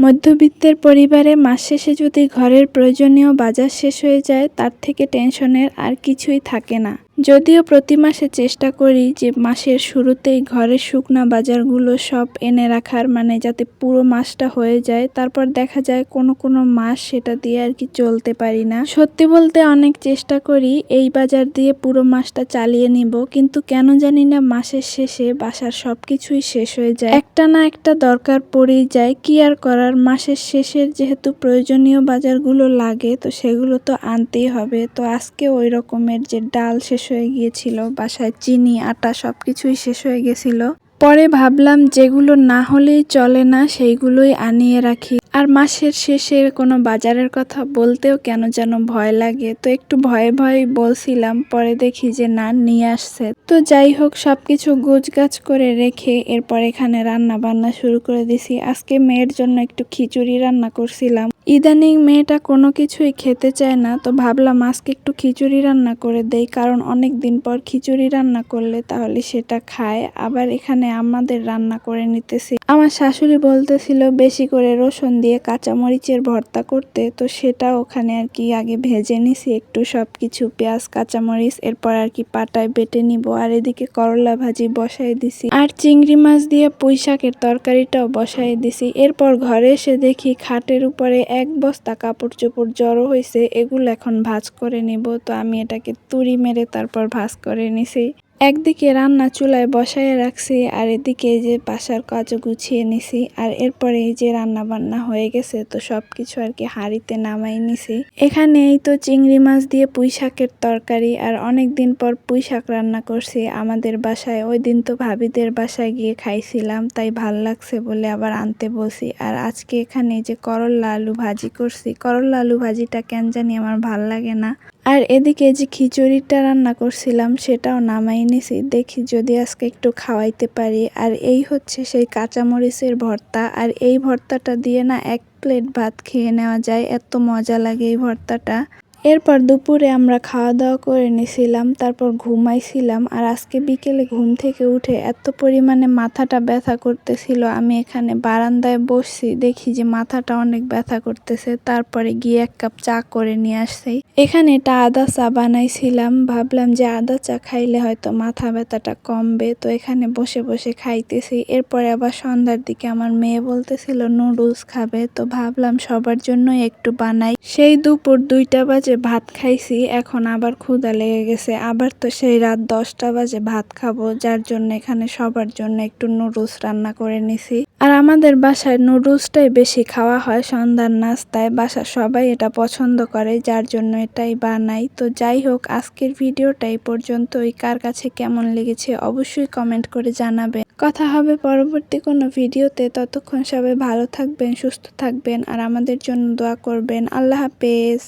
মধ্যবিত্তের পরিবারে মাস শেষে যদি ঘরের প্রয়োজনীয় বাজার শেষ হয়ে যায়, তার থেকে টেনশনের আর কিছুই থাকে না। যদিও প্রতি মাসে চেষ্টা করি যে মাসের শুরুতেই ঘরের শুকনা বাজারগুলো সব এনে রাখার মানে যাতে পুরো মাসটা হয়ে যায়। তারপর দেখা যায় কোনো কোনো মাস সেটা দিয়ে আর কি চলতে পারি না। সত্যি বলতে অনেক চেষ্টা করি এই বাজার দিয়ে পুরো মাসটা চালিয়ে নিব, কিন্তু কেন জানি না মাসের শেষে বাসার সব কিছুই শেষ হয়ে যায়। একটা না একটা দরকার পড়েই যায়, কি আর করার? মাসের শেষের যেহেতু প্রয়োজনীয় বাজারগুলো লাগে, তো সেগুলো তো আনতেই হবে। তো আজকে ওই রকমের যে ডাল শেষ হয়ে গিয়েছিল। বাসায় চিনি, আটা সব কিছুই শেষ হয়ে গেছিল। পরে ভাবলাম, যেগুলো না হলেই চলে না, সেইগুলোই আনিয়ে রাখি। আর মাসের শেষে কোনো বাজারের কথা বলতেও কেন যেন ভয় লাগে। তো একটু ভয়ে ভয়ে বলছিলাম, পরে দেখি যে না, নিয়ে আসছে। তো যাই হোক সব সবকিছু গোছগাছ করে রেখে এরপর এখানে রান্না বান্না শুরু করে দিছি। আজকে মেয়ের জন্য একটু খিচুড়ি রান্না করছিলাম। ইদানিং মেয়েটা কোনো কিছুই খেতে চায় না, তো ভাবলাম আজকে একটু খিচুড়ি রান্না করে দেই, কারণ অনেক দিন পর খিচুড়ি রান্না করলে তাহলে সেটা খায়। আবার এখানে আমাদের রান্না করে নিতেছি। আমার শাশুড়ি বলতেছিল, বেশি করে রসুন দিয়ে কাঁচামরিচের ভর্তা করতে, তো সেটা ওখানে আর কি আগে ভেজে নিছি, একটু সব কিছু পেঁয়াজ, কাঁচামরিচ, এরপর আর কি পাটায় বেটে নিব, আর এদিকে করলা ভাজি বসাই দিছি। আর চিংড়ি মাছ দিয়ে পুঁই শাকের তরকারিটাও বসাই দিছি। এরপর ঘরে এসে দেখি খাটের উপরে এক বস্তা কাপড় চোপড় জড়ো হয়েছে এগুলো এখন ভাজ করে নিব, তো আমি এটাকে তুড়ি মেরে তারপর ভাজ করে নিছি। একদিকে রান্না চুলায় বসায় রাখছি, আর এদিকে এই যে বাসার কাজও গুছিয়ে নিছি। আর এরপরে এই যে রান্না বান্না হয়ে গেছে, তো সব কিছু আর কি হাঁড়িতে নামাই নিছি। এখানে এই তো চিংড়ি মাছ দিয়ে পুঁই শাকের তরকারি, আর অনেক দিন পর পুঁই শাক রান্না করছি। আমাদের বাসায়, ওই দিন তো ভাবিদের বাসায় গিয়ে খাইছিলাম, তাই ভালো লাগছে বলে আবার আনতে বসি আর আজকে এখানে যে করল্লা আলু ভাজি করছি। করল্লা আলু ভাজিটা কেন জানি আমার ভালো লাগে না। আর এদিকে যে খিচুড়িটা রান্না করছিলাম সেটাও নামাই নিছি। দেখি যদি আজকে একটু খাওয়াইতে পারি। আর এই হচ্ছে সেই কাঁচামরিচের ভর্তা। আর এই ভর্তাটা দিয়ে না এক প্লেট ভাত খেয়ে নেওয়া যায়। এত মজা লাগে এই ভর্তাটা। এরপর দুপুরে আমরা খাওয়া দাওয়া করে নিছিলাম, তারপর ঘুমাইছিলাম আর আজকে বিকেলে ঘুম থেকে উঠে এত পরিমাণে মাথাটা ব্যথা করতেছিল। আমি এখানে বারান্দায় বসছি, দেখি যে মাথাটা অনেক ব্যথা করতেছে। তারপরে গিয়ে এক কাপ চা করে নিয়ে আসছি। এখানে এটা আদা চা বানাইছিলাম, ভাবলাম যে আদা চা খাইলে হয়তো মাথা ব্যথাটা কমবে। তো এখানে বসে বসে খাইতেছি। এরপরে আবার সন্ধ্যার দিকে আমার মেয়ে বলতেছিল, নুডলস খাবে। তো ভাবলাম সবার জন্যই একটু বানাই। সেই দুপুর দুইটা বাজে ভাত খাইছি, এখন আবার ক্ষুধা লেগে গেছে। আবার তো সেই রাত দশটা বাজে ভাত খাব, যার জন্য এখানে সবার জন্য একটু নুডলস রান্না করে নিছি। আর আমাদের বাসায় নুডলসটাই বেশি খাওয়া হয়, সন্ধ্যার নাস্তায়। বাসার সবাই এটা পছন্দ করে, যার জন্য এটাই বানাই। তো যাই হোক, আজকের ভিডিওটা এই পর্যন্তই। কার কাছে কেমন লেগেছে অবশ্যই কমেন্ট করে জানাবেন। কথা হবে পরবর্তী কোনো ভিডিওতে। ততক্ষণ সবাই ভালো থাকবেন, সুস্থ থাকবেন, আর আমাদের জন্য দোয়া করবেন। আল্লাহ হাফেজ।